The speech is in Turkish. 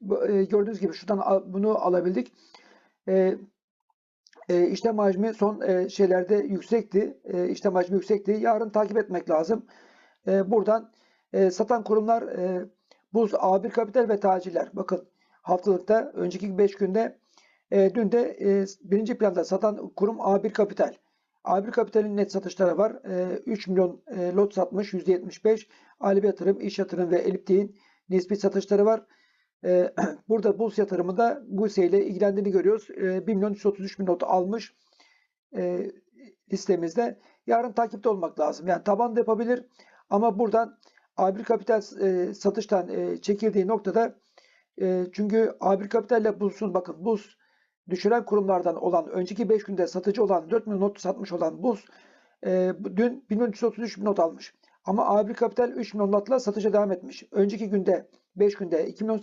bu, e, gördüğünüz gibi şuradan bunu alabildik. E, e, hacmi son e, şeylerde yüksekti. E, hacmi yüksekti. Yarın takip etmek lazım. Buradan satan kurumlar e, Buz, A1 Kapital ve Tacirler. Bakın haftalıkta önceki 5 günde dün de birinci planda satan kurum A1 Kapital. A1 Kapital'in net satışları var. E, 3 milyon lot satmış %75. Alibi Yatırım, İş Yatırım ve Eliptik'in nispi satışları var. E, burada Buz yatırımında bu hisseyle ilgilendiğini görüyoruz. E, 1 milyon 133 bin not almış e, listemizde. Yarın takipte olmak lazım. Yani taban da yapabilir ama buradan A1 Kapital e, satıştan e, çekildiği noktada çünkü A1 Kapital ile Buz'un bakın Buz düşüren kurumlardan olan önceki 5 günde satıcı olan 4 milyon not satmış olan Buz bu- dün 1 milyon 333 bin not almış. Ama A1 Kapital 3 milyon notla satışa devam etmiş. Önceki günde 5 günde 2 milyon